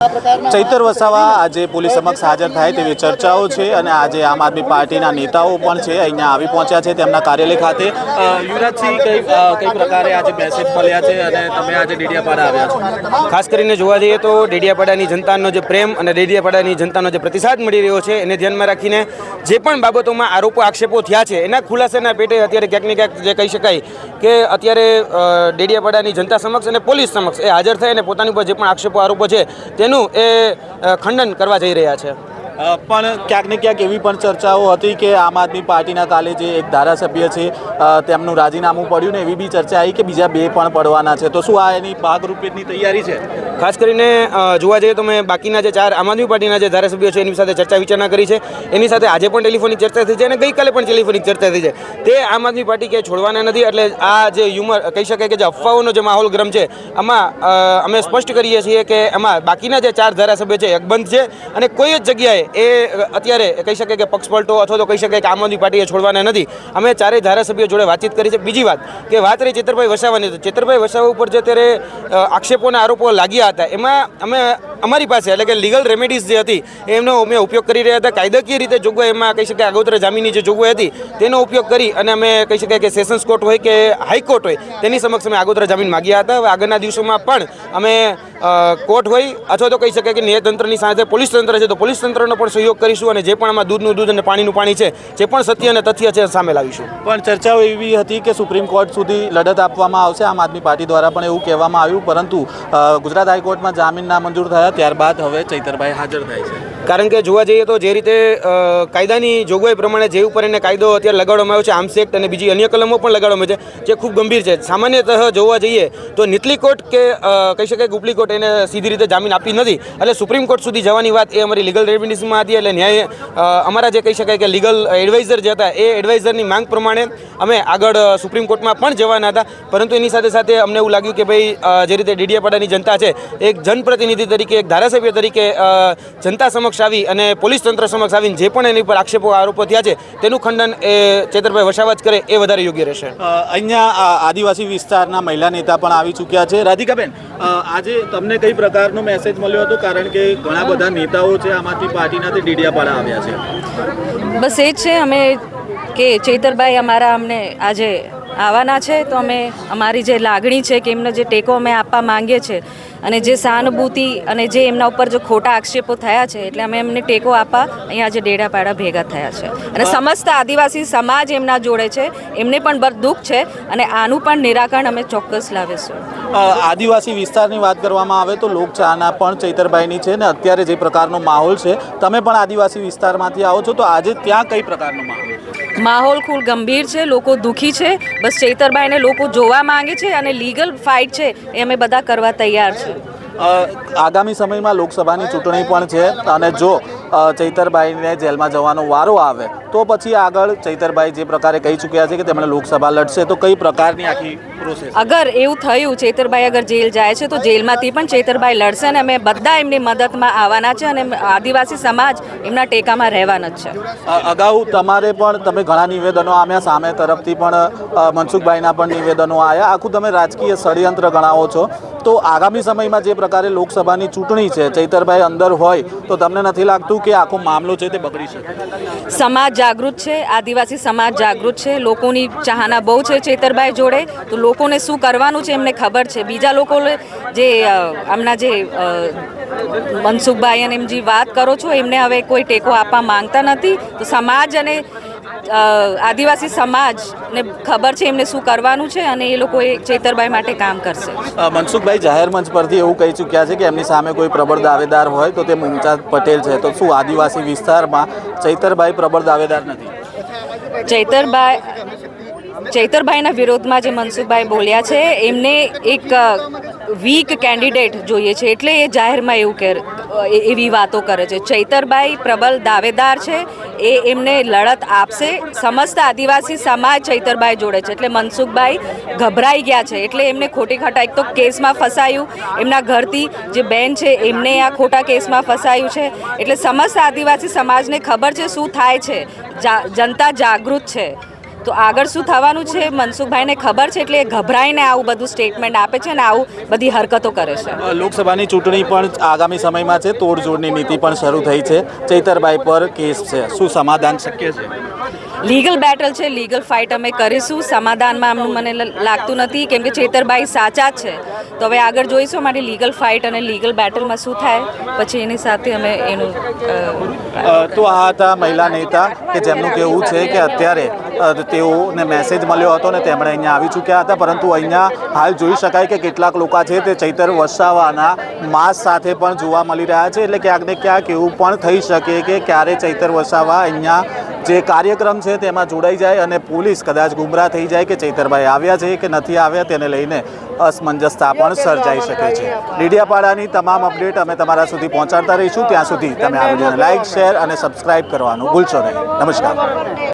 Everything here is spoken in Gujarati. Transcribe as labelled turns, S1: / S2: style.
S1: ચૈતર વસાવા આજે પોલીસ સમક્ષ હાજર થાય તેવી ચર્ચાઓ છે અને આજે આમ આદમી પાર્ટીના નેતાઓ પણ છે, અહીંયા આવી પહોંચ્યા છે તેમના કાર્યાલય ખાતે. યુવરાજસિંહ, કઈ કઈ પ્રકારે આજે મેસેજ છે અને તમે આજે ડેડિયાપાડા આવ્યા છો?
S2: ખાસ કરીને જોવા જઈએ તો ડેડિયાપાડાની જનતાનો જે પ્રેમ અને ડેડિયાપાડાની જનતાનો જે પ્રતિસાદ મળી રહ્યો છે, એને ધ્યાનમાં રાખીને જે પણ બાબતોમાં આરોપો, આક્ષેપો થયા છે, એના ખુલાસાના પેટે અત્યારે ક્યાંક ને ક્યાંક જે કહી શકાય કે અત્યારે ડેડિયાપાડાની જનતા સમક્ષ અને પોલીસ સમક્ષ એ હાજર થઈ અને પોતાની ઉપર જે પણ આક્ષેપો, આરોપો છે તેનું એ ખંડન કરવા જઈ રહ્યા છે.
S1: પણ ક્યાંક ને ક્યાંક એવી પણ ચર્ચાઓ હતી કે આમ આદમી પાર્ટીના કાલે જે એક ધારાસભ્ય છે તેમનું રાજીનામું પડ્યું ને એવી બી ચર્ચા આવી કે બીજા બે પણ પડવાના છે. તો શું આ એની ભાગરૂપેની તૈયારી છે?
S2: ખાસ કરીને જોવા જઈએ તો મેં બાકીના જે ચાર આમ આદમી પાર્ટીના જે ધારાસભ્યો છે, એની સાથે ચર્ચા વિચારણા કરી છે. એની સાથે આજે પણ ટેલિફોનિક ચર્ચા થઈ છે અને ગઈકાલે પણ ટેલિફોનિક ચર્ચા થઈ છે. તે આમ આદમી પાર્ટી કે છોડવાના નથી, એટલે આ જે હ્યુમર, કહી શકાય કે જે અફવાઓનો જે માહોલ ગરમ છે, આમાં અમે સ્પષ્ટ કરીએ છીએ કે એમાં બાકીના જે ચાર ધારાસભ્યો છે અકબંધ છે અને કોઈ જ જગ્યાએ એ અત્યારે કહી શકે કે પક્ષપલટો અથવા તો કહી શકાય કે આમ આદમી પાર્ટીએ છોડવાના નથી. અમે ચારેય ધારાસભ્યો જોડે વાતચીત કરી છે. બીજી વાત, કે વાત રહી ચેતરભાઈ વસાવાની, તો ચેતરભાઈ વસાવા ઉપર જે અત્યારે આક્ષેપોના આરોપો લાગ્યા હતા, એમાં અમે અમારી પાસે, એટલે કે લીગલ રેમેડીઝ જે હતી એમનો અમે ઉપયોગ કરી રહ્યા હતા. કાયદાકીય રીતે જોગવાઈ, એમાં કહી શકાય આગોતરા જામીનની જે જોગવાઈ હતી, તેનો ઉપયોગ કરી અને અમે કહી શકાય કે સેશન્સ કોર્ટ હોય કે હાઈકોર્ટ હોય, તેની સમક્ષ અમે આગોતરા જામીન માગ્યા હતા. આગળના દિવસોમાં પણ અમે કોર્ટ હોય, અથવા તો કહી શકાય કે ન્યાયતંત્રની સાથે, પોલીસ તંત્ર છે, તો પોલીસ તંત્રનો પણ સહયોગ કરીશું અને જે પણ આમાં દૂધનું દૂધ અને પાણીનું પાણી છે, જે પણ સત્ય અને તથ્ય છે, સામે લાવીશું.
S1: પણ ચર્ચાઓ એવી હતી કે સુપ્રીમ કોર્ટ સુધી લડત આપવામાં આવશે. આમ આદમી પાર્ટી દ્વારા પણ એવું કહેવામાં આવ્યું, પરંતુ ગુજરાત હાઈકોર્ટમાં જામીન નામંજૂર થયા ત્યારબાદ હવે ચૈતરભાઈ હાજર થાય છે.
S2: કારણ કે જોવા જઈએ તો જે રીતે કાયદાની જોગવાઈ પ્રમાણે જે ઉપર એને કાયદો અત્યારે લગાડવામાં આવ્યો છે, આર્મ્સ એક્ટ અને બીજી અન્ય કલમો પણ લગાડવામાં છે, જે ખૂબ ગંભીર છે. સામાન્યતઃ જોવા જઈએ તો નીતલી કોર્ટ કે કહી શકાય ઉપલી કોર્ટ એને સીધી રીતે જામીન આપી નથી. એટલે સુપ્રીમ કોર્ટ સુધી જવાની વાત એ અમારી લીગલ રેમિડીસમાં હતી, એટલે ન્યાય અમારા જે કહી શકાય કે લીગલ એડવાઇઝર જે હતા, એ એડવાઇઝરની માંગ પ્રમાણે અમે આગળ સુપ્રીમ કોર્ટમાં પણ જવાના હતા. પરંતુ એની સાથે સાથે અમને એવું લાગ્યું કે ભાઈ જે રીતે ડેડિયાપાડાની જનતા છે, એક જનપ્રતિનિધિ તરીકે, એક ધારાસભ્ય તરીકે જનતા સમક્ષ આવી અને પોલીસ તંત્ર સમક્ષ આવીને જે પણ એની પર આક્ષેપો આરોપો થયા છે તેનું ખંડન એ ચેતરભાઈ વસાવત કરે એ વધારે યોગ્ય રહેશે.
S1: અ, અહીંયા આદિવાસી વિસ્તારના મહિલા નેતા પણ આવી ચૂક્યા છે. રાધિકાબેન આજે તમને કઈ પ્રકારનો મેસેજ મળ્યો હતો? કારણ કે ઘણા બધા નેતાઓ છે આમાંથી પાર્ટીનાથી પાર્ટીના તે ડીડિયાપાડા આવ્યા છે.
S3: બસ એ જ છે અમે કે ચૈતરભાઈ અમારા અમને આજે આવવાના છે તો અમે અમારી જે લાગણી છે કે એમને જે ટેકો અમે આપવા માંગીએ છીએ અને જે સહાનુભૂતિ અને જે એમના ઉપર જો ખોટા આક્ષેપો થયા છે એટલે અમે એમને ટેકો આપવા અહીંયા આજે ડેડાપાડા ભેગા થયા છે. અને સમસ્ત આદિવાસી સમાજ એમના જોડે છે એમને પણ બર દુઃખ છે અને આનું પણ નિરાકરણ અમે ચોક્કસ લાવીશું.
S1: આદિવાસી વિસ્તારની વાત કરવામાં આવે તો લોકચાહના પણ ચૈતરભાઈની છે ને અત્યારે જે પ્રકારનો માહોલ છે તમે પણ આદિવાસી વિસ્તારમાંથી આવો છો તો આજે ત્યાં કઈ પ્રકારનો માહોલ
S3: માહોલ ખૂબ ગંભીર છે લોકો દુઃખી છે બસ ચૈતરભાઈને લોકો જોવા માંગે છે અને લીગલ ફાઇટ છે એ અમે બધા કરવા તૈયાર છે.
S1: આગામી સમયમાં લોકસભાની ચૂંટણી પણ છે અને જો ચૈતરભાઈને જેલમાં જવાનો વારો આવે, તો પછી આગળ ચૈતરભાઈ જે પ્રકારે કહી ચૂક્યા છે કે તેમણે લોકસભા લડશે, તો કઈ પ્રકારની આખી
S3: અગર એવું થયું ચેતરભાઈ અગર જેલ જાય છે તો જેલમાંથી પણ ચેતરભાઈ લડશે અને અમે બધા એમની મદદમાં આવવાના છે અને આદિવાસી સમાજ એમના ટેકામાં રહેવાના જ છે.
S1: અગાઉ તમારે પણ તમે ઘણા નિવેદનો આમ્યા સામે તરફથી પણ મનસુખભાઈના પણ નિવેદનો આવ્યા આખું તમે રાજકીય ષડયંત્ર ગણાવો છો. તો આગામી સમયમાં જે પ્રકારે લોકસભાની ચૂંટણી છે ચૈતરભાઈ અંદર હોય તો તમને નથી લાગતું કે આખો મામલો છે તે બગડી શકે?
S3: સમાજ જાગૃત છે આદિવાસી સમાજ જાગૃત છે લોકોની ચાહના બહુ છે ચેતરભાઈ જોડે તો લોકોને શું કરવાનું છે એમને ખબર છે. બીજા લોકો જે આમના જે મનસુખભાઈ અને એમ જે વાત કરો છો એમને હવે કોઈ ટેકો આપવા માંગતા નથી. તો સમાજ અને આદિવાસી સમાજને ખબર છે એમને શું કરવાનું છે અને એ લોકો એ ચેતરભાઈ માટે કામ કરશે.
S1: મનસુખભાઈ જાહેર મંચ પરથી એવું કહી ચૂક્યા છે કે એમની સામે કોઈ પ્રબળ દાવેદાર હોય તો તે મુમતાઝ પટેલ છે. તો શું આદિવાસી વિસ્તારમાં ચૈતરભાઈ પ્રબળ દાવેદાર નથી?
S3: ચૈતરભાઈ ચૈતરભાઈના વિરોધમાં જે મનસુખભાઈ બોલ્યા છે, એમને એક વીક કેન્ડિડેટ જોઈએ છે. એટલે એ જાહેરમાં એવું કે એવી વાતો કરે છે. ચૈતરભાઈ પ્રબલ દાવેદાર છે, એ એમને લડત આપશે. સમસ્ત આદિવાસી સમાજ ચૈતરભાઈ જોડે છે. એટલે મનસુખભાઈ ગભરાઈ ગયા છે. એટલે એમને ખોટી ખોટા, એક તો કેસમાં ફસાયું. એમના ઘરથી જે બેન છે, એમને આ ખોટા કેસમાં ફસાયું છે. એટલે સમસ્ત આદિવાસી સમાજને ખબર છે શું થાય છે. જનતા જાગૃત છે. તો આગળ શું થવાનું છે? મનસુખભાઈને ખબર છે એટલે એ ગભરાઈને આવું બધું સ્ટેટમેન્ટ આપે છે અને આવું બધી હરકતો કરે છે.
S1: લોકસભાની ચૂંટણી પણ આગામી સમયમાં છે. તોડજોડની નીતિ પણ શરૂ થઈ છે. ચૈતરભાઈ પર કેસ છે. શું સમાધાન? શક્ય છે.
S3: લીગલ બેટલ છે, લીગલ ફાઇટ અમે કરીશું. સમાધાનમાં આમનું મને લાગતું નથી, કેમ કે ચેતરભાઈ સાચા છે. તો હવે આગળ જોઈશું અમારી લીગલ ફાઇટ અને લીગલ બેટલમાં શું થાય. પછી એની સાથે અમે એનું
S1: તો આ હતા મહિલા નેતા કે જેમનું કહેવું છે કે અત્યારે તેઓને મેસેજ મળ્યો હતો ને તેમણે અહીંયા આવી ચૂક્યા હતા. પરંતુ અહીંયા હાલ જોઈ શકાય કે કેટલાક લોકો છે તે ચૈતર વસાવાના માસ સાથે પણ જોવા મળી રહ્યા છે. એટલે ક્યાંક ને ક્યાંક એવું પણ થઈ શકે કે ક્યારે ચૈતર વસાવા અહીંયા જે કાર્યક્રમ છે તેમાં જોડાઈ જાય અને પોલીસ કદાચ ગુમરાહ થઈ જાય કે ચૈતરભાઈ આવ્યા છે કે નથી આવ્યા તેને લઈને અસમંજસતા પણ સર્જાઈ શકે છે. ડીડિયાપાડાની તમામ અપડેટ અમે તમારા સુધી પહોંચાડતા રહીશું. ત્યાં સુધી તમે આ વિડીયોને લાઇક શેર અને સબસ્ક્રાઇબ કરવાનું ભૂલશો નહીં. નમસ્કાર.